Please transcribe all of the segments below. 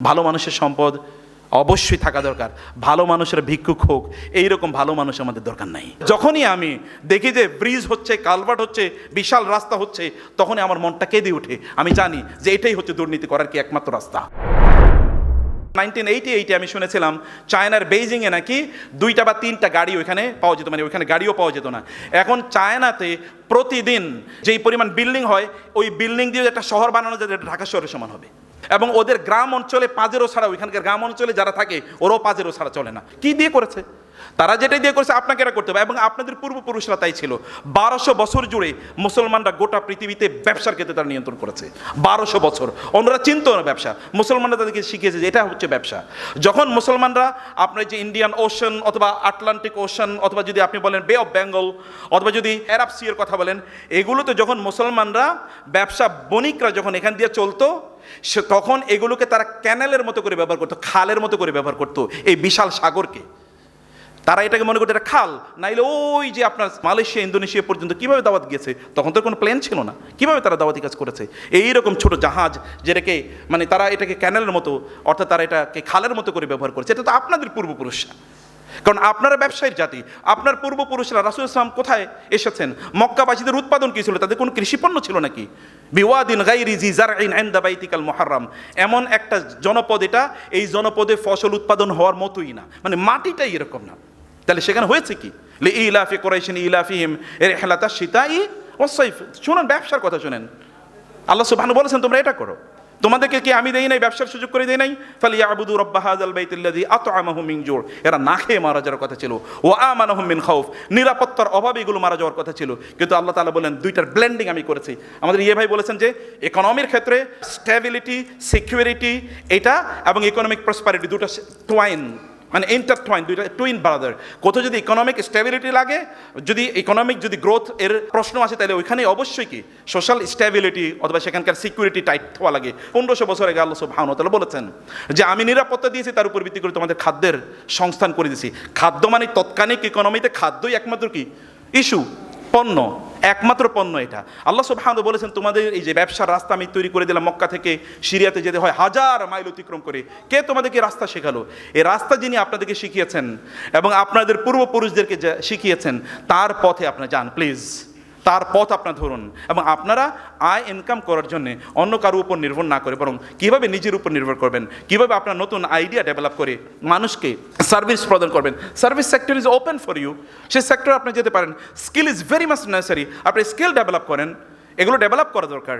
ভালো মানুষের সম্পদ অবশ্যই থাকা দরকার। ভালো মানুষের ভিক্ষুক হোক, এইরকম ভালো মানুষ আমাদের দরকার নাই। যখনই আমি দেখি যে ব্রিজ হচ্ছে, কালভার্ট হচ্ছে, বিশাল রাস্তা হচ্ছে, তখনই আমার মনটা কেঁদে ওঠে। আমি জানি যে এটাই হচ্ছে দুর্নীতি করার কি একমাত্র রাস্তা। নাইনটিন এইটি এইটে আমি শুনেছিলাম, চায়নার বেইজিংয়ে নাকি দুইটা বা তিনটা গাড়ি ওইখানে পাওয়া যেত মানে ওইখানে গাড়িও পাওয়া যেত না। এখন চায়নাতে প্রতিদিন যেই পরিমাণ বিল্ডিং হয়, ওই বিল্ডিং দিয়ে একটা শহর বানানো যায় ঢাকা শহরের সমান হবে। এবং ওদের গ্রাম অঞ্চলে পাজেরও ছাড়া ওইখানকার গ্রাম অঞ্চলে যারা থাকে, ওরাও পাজেরও ছাড়া চলে না। কি দিয়ে করেছে? তারা যেটাই দিয়ে করেছে, আপনাকে এটা করতে হবে। এবং আপনাদের পূর্বপুরুষরা তাই ছিল। বারোশো বছর জুড়ে মুসলমানরা গোটা পৃথিবীতে ব্যবসার ক্ষেত্রে তারা নিয়ন্ত্রণ করেছে। বারোশো বছর। অন্যরা চিনত না ব্যবসা। মুসলমানরা তাদেরকে শিখিয়েছে যে এটা হচ্ছে ব্যবসা। যখন মুসলমানরা আপনার যে ইন্ডিয়ান ওশান অথবা আটলান্টিক ওশন অথবা যদি আপনি বলেন বে অফ বেঙ্গল অথবা যদি অ্যারাব সিয়ের কথা বলেন, এগুলোতে যখন মুসলমানরা ব্যবসা বণিকরা যখন এখান দিয়ে চলতো সে তখন এগুলোকে তারা ক্যানেলের মতো করে ব্যবহার করতো, খালের মতো করে ব্যবহার করতো এই বিশাল সাগরকে। তারা এটাকে মনে করতো এটা খাল, নাইলে ওই যে আপনার মালয়েশিয়া, ইন্দোনেশিয়া পর্যন্ত কীভাবে দাওয়াত গিয়েছে, তখন তো কোনো প্লেন ছিল না। কীভাবে তারা দাওয়াতি কাজ করেছে? এইরকম ছোট জাহাজ যেটাকে মানে তারা এটাকে ক্যানেলের মতো, অর্থাৎ তারা এটাকে খালের মতো করে ব্যবহার করেছে, এটা তো আপনাদের পূর্বপুরুষরা। কারণ আপনারা ব্যবসায়ীর জাতি, আপনার পূর্বপুরুষরা রাসুল ইসলাম কোথায় এসেছেন? মক্কাবাসীদের উৎপাদন কী ছিল? তাদের কোনো কৃষিপণ্য ছিল নাকি? বিওয়াদিন গাইরি জি জারঈন এন্দা বাইতিকাল মহারাম এমন একটা জনপদ এটা, এই জনপদে ফসল উৎপাদন হওয়ার মতোই না। মানে মাটিটাই এরকম না। তাহলে সেখানে হয়েছে কি? লে ইলাফি কোরাইশিন ইলাফিহিম এর হেলাতা সীতাই ও সাইফ। শুনুন, ব্যবসার কথা শুনেন। আল্লাহ সুবহানাহু বলেছেন, তোমরা এটা করো। তোমাদেরকে কি আমি দেই নাই, ব্যবসার সুযোগ করে দেই নাই? ফালি ইয়াবুদু রব্বা হাজাল বাইতিল্লাযী আত'আমাহুম মিন জুর এরা না খেয়ে মারা যাওয়ার কথা ছিল। ও আমানাহুম মিন খাউফ। নিরাপত্তার অভাবে এগুলো মারা যাওয়ার কথা ছিল। কিন্তু আল্লাহ তালা বলেন দুইটার ব্ল্যান্ডিং আমি করেছি। আমাদের ইয়ে ভাই বলেছেন যে ইকোনমির ক্ষেত্রে স্টেবিলিটি সিকিউরিটি এটা এবং ইকোনমিক প্রসপারিটি দুটো টুয়াইন মানে ইন্টারটয়েন দুইটা টুইন ব্রাদার কোথাও যদি ইকোনমিক স্টেবিলিটি লাগে, যদি ইকোনমিক যদি গ্রোথ এর প্রশ্ন আসে, তাহলে ওইখানে অবশ্যই কি? সোশ্যাল স্টেবিলিটি অথবা সেখানকার সিকিউরিটি টাইট হওয়া লাগে। পনেরোশো বছর আগে আল্লাহ সুবহানাহু বলেছেন যে, আমি নিরাপত্তা দিয়েছি, তার উপর ভিত্তি করে তোমাদের খাদ্যের সংস্থান করে দিয়েছি খাদ্য মানে তৎকালীন ইকোনমিতে খাদ্যই একমাত্র কি? ইস্যু পণ্য। একমাত্র পণ্য এটা। আল্লাহ সুবহানাহু বলেছেন, তোমাদের এই যে ব্যবসার রাস্তা আমি তৈরি করে দিলাম মক্কা থেকে সিরিয়াতে যেতে হয় হাজার মাইল অতিক্রম করে। কে তোমাদেরকে রাস্তা শেখালো? এই রাস্তা যিনি আপনাদেরকে শিখিয়েছেন এবং আপনাদের পূর্বপুরুষদেরকে শিখিয়েছেন, তার পথে আপনারা যান, প্লিজ। তার পথ আপনার ধরুন এবং আপনারা আয় ইনকাম করার জন্যে অন্য কারও উপর নির্ভর না করে, বরং কীভাবে নিজের উপর নির্ভর করবেন, কীভাবে আপনার নতুন আইডিয়া ডেভেলপ করে মানুষকে সার্ভিস প্রদান করবেন। Service sector is open for you সেই সেক্টর আপনি যেতে পারেন। Skill is very much necessary আপনি স্কিল ডেভেলপ করেন। এগুলো ডেভেলপ করা দরকার।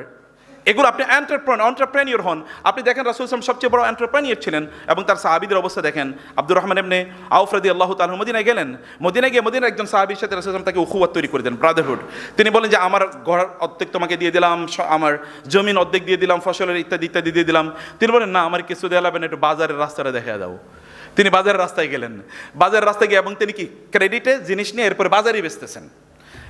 এগুলো আপনি এন্টারপ্রেন অন্টারপ্রেনিয়র হন। আপনি দেখেন রাসুল ইসলাম সবচেয়ে বড় এন্টারপ্রেনিয়র ছিলেন এবং তার সাহাবিদের অবস্থা দেখেন। আব্দুর রহমান এমনি আউফরাদি আল্লাহ তাল মদিনায় গেলেন। মদিনায় গিয়ে মদিনার একজন সাহাবির সাথে রাসুল ইসলাম তাকে উখুয়াত তৈরি করে দেন ব্রাদারহুড তিনি বলেন যে, আমার ঘর অর্ধেক তোমাকে দিয়ে দিলাম আমার জমিন অর্ধেক দিয়ে দিলাম, ফসলের ইত্যাদি ইত্যাদি দিয়ে দিলাম। তিনি বলেন, না, আমার কিছু দেওয়া লাগবে না, একটু বাজারের রাস্তাটা দেখা দাও। তিনি বাজারের রাস্তায় গেলেন। বাজারের রাস্তায় গিয়ে, এবং তিনি কি ক্রেডিটে জিনিস নিয়ে এরপরে বাজারই বেচতেছেন।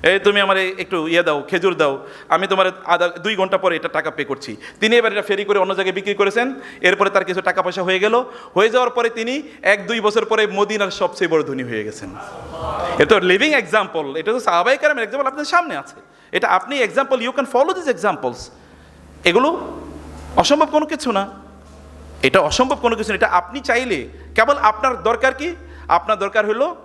এই তুমি আমার একটু ইয়ে দাও, খেজুর দাও। আমি তোমার আধা, দুই ঘণ্টা পরে এটা টাকা পে করছি। তিনি এবার এটা ফেরি করে অন্য জায়গায় বিক্রি করেছেন। এরপরে তার কিছু টাকা পয়সা হয়ে গেল। হয়ে যাওয়ার পরে তিনি এক, দুই বছর পরে মদিনার সবচেয়ে বড় ধনী হয়ে গেছেন। এটা লিভিং এক্সাম্পল এটা তো সাহাবাই কারামের এক্সাম্পল আপনাদের সামনে আছে। এটা আপনি example you can follow this examples এগুলো অসম্ভব কোনো কিছু না। এটা অসম্ভব কোনো কিছু না। এটা আপনি চাইলে, কেবল আপনার দরকার কি? আপনার দরকার হলো,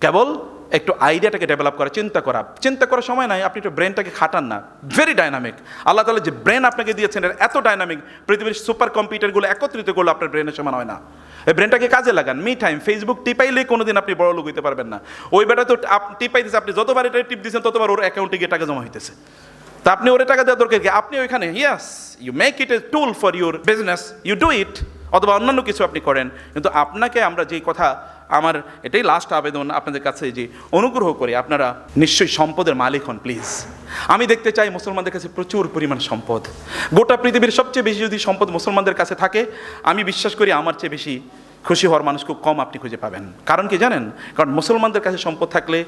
কেবল একটু আইডিয়াটাকে ডেভেলপ করা চিন্তা করা। চিন্তা করার সময় নাই, আপনি একটু ব্রেনটাকে খাটান না। ভেরি ডাইনামিক আল্লাহ তালা যে ব্রেন আপনাকে দিয়েছেন এত ডাইনামিক পৃথিবীর সুপার কম্পিউটারগুলো একত্রিত করলে আপনার ব্রেনের সমান হয় না। এই ব্রেনটাকে কাজে লাগান। মি টাইম ফেসবুক টিপাইলে কোনোদিন আপনি বড় লোক হইতে পারবেন না। ওই বেটা তো টিপাই দিচ্ছে আপনি যতবার এটা টিপ দিচ্ছেন ততবার ওর অ্যাকাউন্টে গিয়ে টাকা জমা হইতেছে। তা আপনি ওরে টাকা দেওয়া দরকার কি? আপনি ওইখানে yes you make it a tool for your business you do it অথবা অন্যান্য কিছু আপনি করেন। কিন্তু আপনাকে আমরা যেই কথা আমার এটাই লাস্ট আবেদন আপনাদের কাছে যে অনুগ্রহ করে আপনারা নিশ্চয়ই সম্পদের মালিক হন প্লিজ আমি দেখতে চাই মুসলমানদের কাছে প্রচুর পরিমাণ সম্পদ। গোটা পৃথিবীর সবচেয়ে বেশি যদি সম্পদ মুসলমানদের কাছে থাকে, আমি বিশ্বাস করি আমার চেয়ে বেশি খুশি হওয়ার মানুষ খুব কম আপনি খুঁজে পাবেন। কারণ কি জানেন? কারণ মুসলমানদের কাছে সম্পদ থাকলে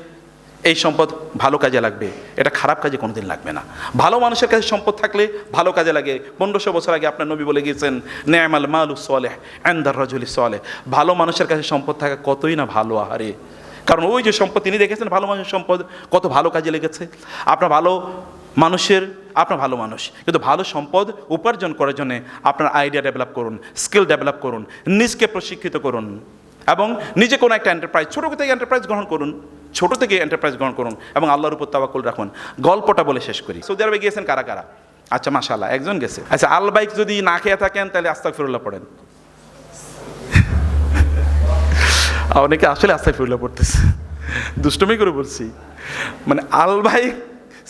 এই সম্পদ ভালো কাজে লাগবে, এটা খারাপ কাজে কোনোদিন লাগবে না। ভালো মানুষের কাছে সম্পদ থাকলে ভালো কাজে লাগে। পনেরোশো বছর আগে আপনার নবী বলে গিয়েছেন ন্যায়মাল মালু সলেহ অ্যান্দার রজুলি সলেহ। ভালো মানুষের কাছে সম্পদ থাকা কতই না ভালো, আহারে। কারণ ওই যে সম্পদ তিনি দেখেছেন, ভালো মানুষের সম্পদ কত ভালো কাজে লেগেছে। আপনার ভালো মানুষের, আপনার ভালো মানুষ। কিন্তু ভালো সম্পদ উপার্জন করার জন্যে আপনার আইডিয়া ডেভেলপ করুন, স্কিল ডেভেলপ করুন, নিজকে প্রশিক্ষিত করুন এবং নিজে কোনো একটা এন্টারপ্রাইজ ছোটো থেকে এন্টারপ্রাইজ গ্রহণ করুন। ছোট থেকে এন্টারপ্রাইজ গ্রহণ করুন এবং আল্লাহর উপর তাওয়াক্কুল রাখুন। গল্পটা বলে শেষ করি। সৌদি আরবে গিয়েছেন কারা কারা? আচ্ছা মাশাল্লাহ একজন গেছে। আচ্ছা আল বাইক যদি না খেয়ে থাকেন, তাহলে আস্তাক ফিরুল্লাহ পড়েন অনেকে আসলে আস্তাক ফিরুল্লাহ পড়তেছে। দুষ্টমি করে বলছি। মানে আল বাইক,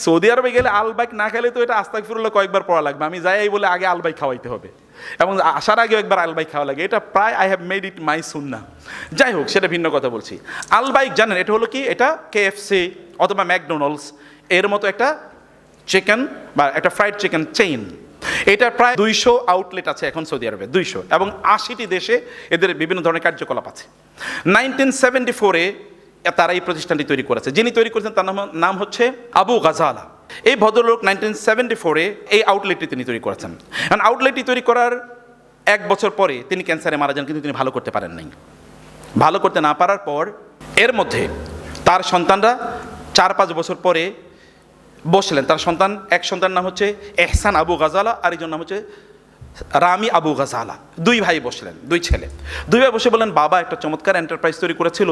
সৌদি আরবে গেলে আল বাইক না খেলে তো এটা আস্তাক ফিরুল্লাহ কয়েকবার পড়া লাগবে। আমি যাই বলে আগে আল বাইক খাওয়াইতে হবে। এবং আসার আগেও একবার আলবাইক খাওয়া লাগে। এটা প্রায় I have made it my সুন্না যাই হোক, সেটা ভিন্ন কথা বলছি। আলবাইক জানেন, এটা হলো কি? এটা কেএফসি অথবা ম্যাকডোনাল্ডস এর মতো একটা চিকেন বা একটা ফ্রাইড চিকেন চেইন এটা প্রায় দুইশো আউটলেট আছে এখন সৌদি আরবে, দুইশো। এবং আশিটি দেশে এদের বিভিন্ন ধরনের কার্যকলাপ আছে। নাইনটিন সেভেন্টি ফোরে তারা এই প্রতিষ্ঠানটি তৈরি করেছে। যিনি তৈরি করেছেন তার নাম নাম হচ্ছে আবু গাজালা। এই ভদ্রলোক নাইনটিন সেভেন্টি ফোরে এই আউটলেটটি তিনি তৈরি করেছেন। কারণ আউটলেটটি তৈরি করার এক বছর পরে তিনি ক্যান্সারে মারা যান, কিন্তু তিনি ভালো করতে পারেন নাই। ভালো করতে না পারার পর এর মধ্যে তার সন্তানরা চার পাঁচ বছর পরে বসলেন। তার সন্তান, এক সন্তান নাম হচ্ছে এহসান আবু গাজালা আর একজন নাম হচ্ছে রামি আবু গাজালা, দুই ভাই বসলেন, দুই ছেলে। দুই ভাই বসে বললেন, বাবা, একটা চমৎকার এন্টারপ্রাইজ তৈরি করেছিল।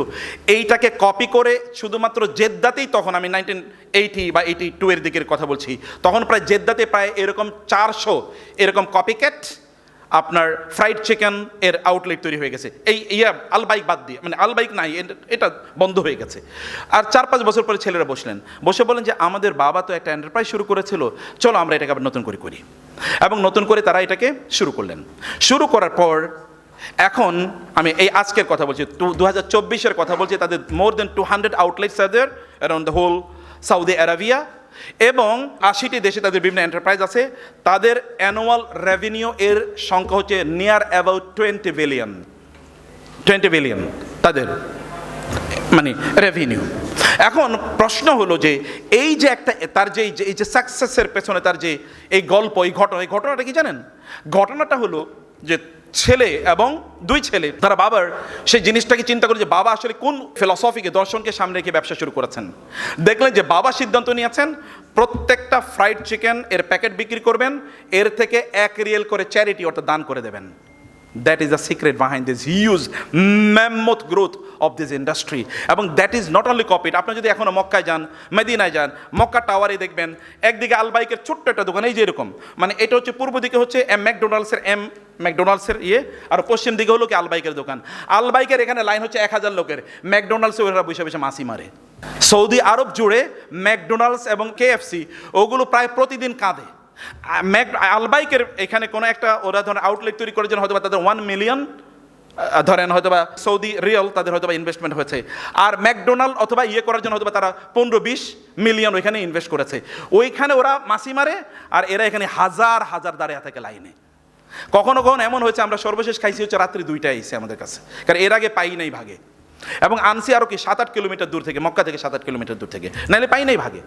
এইটাকে কপি করে শুধুমাত্র জেদ্দাতেই তখন আমি নাইনটিন এইটি বা এইটি টু এর দিকের কথা বলছি। তখন প্রায় জেদ্দাতে প্রায় এরকম চারশো এরকম কপিক্যাট আপনার ফ্রাইড চিকেন এর আউটলেট তৈরি হয়ে গেছে। এই ইয়া, আলবাইক বাদ দিয়ে মানে আলবাইক নাই এটা- বন্ধ হয়ে গেছে। আর চার পাঁচ বছর পরে ছেলেরা বসলেন। বসে বলেন যে, আমাদের বাবা তো একটা এন্টারপ্রাইজ শুরু করেছিল। চলো আমরা এটাকে আবার নতুন করে করি। এবং নতুন করে তারা এটাকে শুরু করলেন। শুরু করার পর এখন আমি এই আজকের কথা বলছি, দু হাজার চব্বিশের কথা বলছি, তাদের more than two hundred outlets R there around the whole Saudi Arabia এবং আশিটি দেশে তাদের বিভিন্ন এন্টারপ্রাইজ আছে। তাদের অ্যানুয়াল রেভিনিউ এর সংখ্যা হচ্ছে near about twenty billion twenty billion তাদের মানে রেভিনিউ এখন প্রশ্ন হলো যে, এই যে একটা, তার যে, এই যে- সাকসেসের পেছনে তার যে এই গল্প, এই ঘটনা, এই ঘটনাটা কি জানেন? ঘটনাটা হলো যে ছেলে এবং দুই ছেলে, তারা বাবার সেই জিনিসটাকে চিন্তা করে যে বাবা আসলে কোন ফিলসফিকে দর্শনকে সামনে রেখে ব্যবসা শুরু করেছেন। দেখলেন যে বাবা সিদ্ধান্ত নিয়েছেন, প্রত্যেকটা ফ্রাইড চিকেন এর প্যাকেট বিক্রি করবেন, এর থেকে এক রিয়েল করে চ্যারিটি অর্থাৎ দান করে দেবেন। That is the secret behind this huge mammoth growth of this industry এবং that is not only copied আপনি যদি এখনও মক্কায় যান, মেদিনায় যান মক্কা টাওয়ারে দেখবেন, একদিকে আলবাইকের ছোট্ট একটা দোকান, এই যে এরকম। মানে এটা হচ্ছে পূর্ব দিকে হচ্ছে এম ম্যাকডোনাল্ডসের এম ম্যাকডোনাল্ডসের ইয়ে আর পশ্চিম দিকে হলো কি আলবাইকের দোকান। আলবাইকের এখানে লাইন হচ্ছে এক হাজার লোকের। ম্যাকডোনাল্ডসে ওরা বসে বসে মাসি মারে। সৌদি আরব জুড়ে ম্যাকডোনাল্ডস এবং কেএফসি ওগুলো প্রায় প্রতিদিন কাঁদে। ম্যাক, আলবাইকের এখানে কোনো একটা ওরা ধরেন আউটলেট তৈরি করার জন্য হয়তো বা তাদের ওয়ান মিলিয়ন ধরেন হয়তো বা সৌদি রিয়াল তাদের হয়তো বা ইনভেস্টমেন্ট হয়েছে। আর ম্যাকডোনাল্ড অথবা ইয়ে করার জন্য হয়তো বা তারা পনেরো বিশ মিলিয়ন ওইখানে ইনভেস্ট করেছে। ওইখানে ওরা মাসি মারে আর এরা এখানে হাজার হাজার দাঁড়িয়ে থাকে লাইনে। কখনো কখনো এমন হয়েছে, আমরা সর্বশেষ খাইছি হচ্ছে রাত্রি দুইটায় এসে আমাদের কাছে। কারণ এর আগে পাই নাই ভাগে। এবং আনছি আরও কি, সাত আট কিলোমিটার দূর থেকে, মক্কা থেকে সাত আট কিলোমিটার দূর থেকে। নাহলে পাই নাই ভাগে।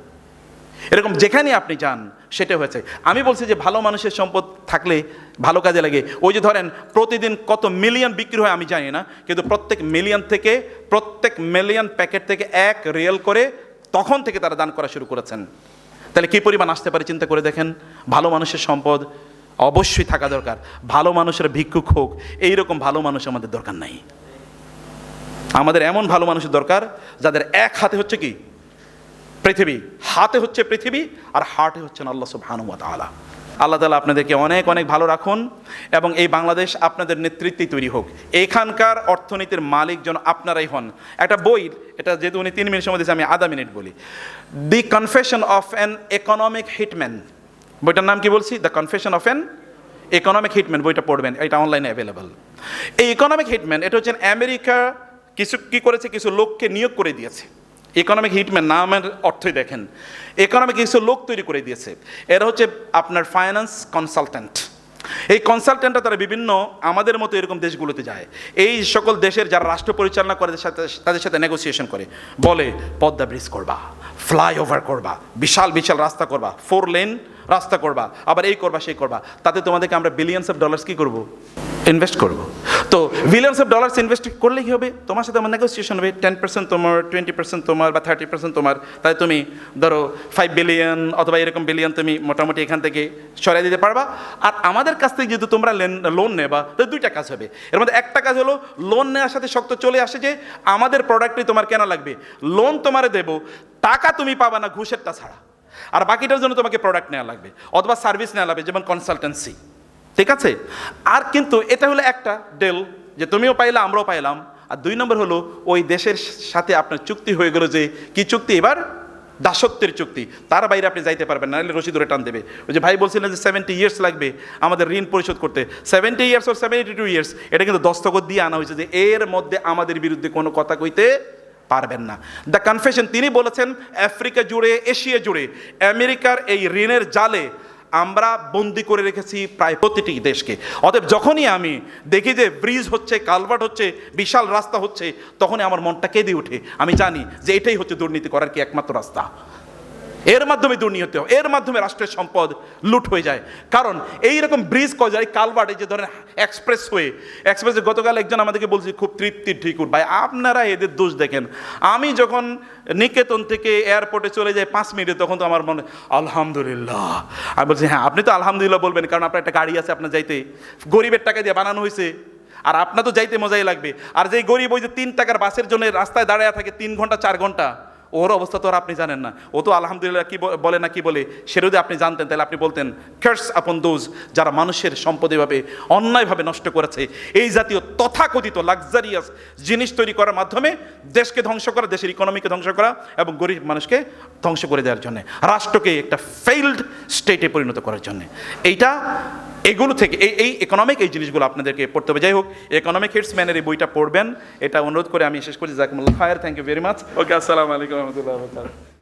এরকম যেখানে আপনি যান, সেটা হয়েছে। আমি বলছি যে ভালো মানুষের সম্পদ থাকলে ভালো কাজে লাগে। ওই যে ধরেন, প্রতিদিন কত মিলিয়ন বিক্রি হয় আমি জানি না, কিন্তু প্রত্যেক মিলিয়ন থেকে, প্রত্যেক মিলিয়ন প্যাকেট থেকে এক রিয়েল করে তখন থেকে তারা দান করা শুরু করেছেন। তাহলে কী পরিমাণ আসতে পারে চিন্তা করে দেখেন? ভালো মানুষের সম্পদ অবশ্যই থাকা দরকার। ভালো মানুষের ভিক্ষুক হোক, এইরকম ভালো মানুষ আমাদের দরকার নাই। আমাদের এমন ভালো মানুষের দরকার, যাদের এক হাতে হচ্ছে কি পৃথিবী। হাতে হচ্ছে পৃথিবী আর হার্টে হচ্ছেন আল্লাহ সুবহানুয়া তাআলা। আল্লাহ তালা আপনাদেরকে অনেক অনেক ভালো রাখুন এবং এই বাংলাদেশ আপনাদের নেতৃত্বে তৈরি হোক। এখানকার অর্থনীতির মালিক যেন আপনারাই হন। একটা বই, এটা যেহেতু উনি তিন মিনিট সময় দিয়েছে, আমি আধা মিনিট বলি। The confession of an economic hitman. বইটার নাম কি বলছি? The confession of an economic hitman. বইটা পড়বেন, এটা অনলাইনে অ্যাভেলেবল। এই ইকোনমিক হিটম্যান, এটা হচ্ছে আমেরিকা কিছু, কি করেছে? কিছু লোককে নিয়োগ করে দিয়েছে। ইকোনমিক হিটম্যান নামের অর্থই দেখেন। ইকোনমিক কিছু লোক তৈরি করে দিয়েছে। এরা হচ্ছে আপনার ফাইন্যান্স কনসালট্যান্ট এই কনসালট্যান্টরা তারা বিভিন্ন আমাদের মতো এরকম দেশগুলোতে যায়। এই সকল দেশের যারা রাষ্ট্র পরিচালনা করে সাথে, তাদের সাথে নেগোসিয়েশন করে। বলে, পদ্মা ব্রিজ করবা ফ্লাইওভার করবা, বিশাল বিশাল রাস্তা করবা ফোর লেন রাস্তা করবা, আবার এই করবা, সেই করবা। তাতে তোমাদেরকে আমরা বিলিয়ন্স অফ ডলার্স কি করব? ইনভেস্ট করব। তো বিলিয়ন্স অফ ডলার্স ইনভেস্ট করলে হবে। তোমার সাথে আমার নেগোসিয়েশন হবে। টেন পার্সেন্ট তোমার টোয়েন্টি পার্সেন্ট তোমার বা থার্টি পার্সেন্ট তোমার। তাই তুমি ধরো ফাইভ বিলিয়ন অথবা এরকম বিলিয়ন তুমি মোটামুটি এখান থেকে সরাই দিতে পারবা। আর আমাদের কাছ থেকে যদি তোমরা লোন নেবা, তাহলে দুইটা কাজ হবে। এর মধ্যে একটা কাজ হলো লোন নেওয়ার সাথে শক্ত চলে আসে যে, আমাদের প্রোডাক্টটি তোমার কেনা লাগবে। লোন তোমারে দেবো, টাকা তুমি পাবা না, ঘুষেরটা ছাড়া। আর বাকিটার জন্য তোমাকে প্রোডাক্ট নেওয়া লাগবে। অথবা সার্ভিস নেওয়া লাগবে, যেমন কনসালটেন্সি ঠিক আছে? আর কিন্তু এটা হলো একটা ডেল যে তুমিও পাইলা, আমরাও পাইলাম। আর দুই নম্বর হলো, ওই দেশের সাথে আপনার চুক্তি হয়ে গেল যে কি চুক্তি? এবার দাসত্বের চুক্তি। তার বাইরে আপনি যাইতে পারবেন না, নাহলে রশি ধরে টান দেবে। ওই যে ভাই বলছিলেন যে সেভেন্টি ইয়ার্স লাগবে আমাদের ঋণ পরিশোধ করতে। Seventy years or seventy two years এটা কিন্তু দস্তখত দিয়ে আনা হয়েছে যে এর মধ্যে আমাদের বিরুদ্ধে কোনো কথা কইতে পারবেন না। দ্য কনফেশন তিনি বলেছেন, আফ্রিকা জুড়ে, এশিয়া জুড়ে, আমেরিকার এই ঋণের জালে আমরা বন্দি করে রেখেছি প্রায় প্রতিটি দেশকে। অতএব যখনই আমি দেখি যে ব্রিজ হচ্ছে, কালভার্ট হচ্ছে, বিশাল রাস্তা হচ্ছে, তখনই আমার মনটা কেঁদে উঠে আমি জানি যে এটাই হচ্ছে দুর্নীতি করার কি একমাত্র রাস্তা। এর মাধ্যমে দুর্নীতি হয়, এর মাধ্যমে রাষ্ট্রের সম্পদ লুট হয়ে যায়। কারণ এই রকম ব্রিজ যায় কালভার্ট যে ধরেন এক্সপ্রেস ওয়ে এক্সপ্রেসে গতকাল একজন আমাদেরকে বলছে, খুব তৃপ্তির ঠিকুর ভাই, আপনারা এদের দোষ দেখেন। আমি যখন নিকেতন থেকে এয়ারপোর্টে চলে যাই পাঁচ মিনিটে, তখন তো আমার মনে, আলহামদুলিল্লাহ। আমি বলছি হ্যাঁ আপনি তো আলহামদুলিল্লাহ বলবেন, কারণ আপনার একটা গাড়ি আছে আপনার যাইতে। গরিবের টাকা দিয়ে বানানো হয়েছে। আর আপনার তো যাইতে মজাই লাগবে। আর যেই গরিব ওই যে তিন টাকার বাসের জন্য রাস্তায় দাঁড়ায় থাকে, তিন ঘণ্টা, চার ঘণ্টা ওর অবস্থা তো আর আপনি জানেন না। ও তো আলহামদুলিল্লাহ কি বলে না কি বলে সেটা যদি আপনি জানতেন, তাহলে আপনি বলতেন কার্স আপন দোজ যারা মানুষের সম্পদ এভাবে অন্যায়ভাবে নষ্ট করেছে। এই জাতীয় তথাকথিত লাক্সারিয়াস জিনিস তৈরি করার মাধ্যমে দেশকে ধ্বংস করা, দেশের ইকোনমিকে ধ্বংস করা এবং গরিব মানুষকে ধ্বংস করে দেওয়ার জন্য, রাষ্ট্রকে একটা ফেইল্ড স্টেটে পরিণত করার জন্য। এইটা এগুলো থেকে, এই এই ইকোনমিক এই জিনিসগুলো আপনাদেরকে পড়তে হবে। যাই হোক ইকোনমিক হিটসম্যানের এই বইটা পড়বেন। এটা অনুরোধ করে আমি শেষ করছি। জাকিমুল্লাহ খায়ের thank you very much okay আসসালামু আলাইকুম রহমতুল্লাহ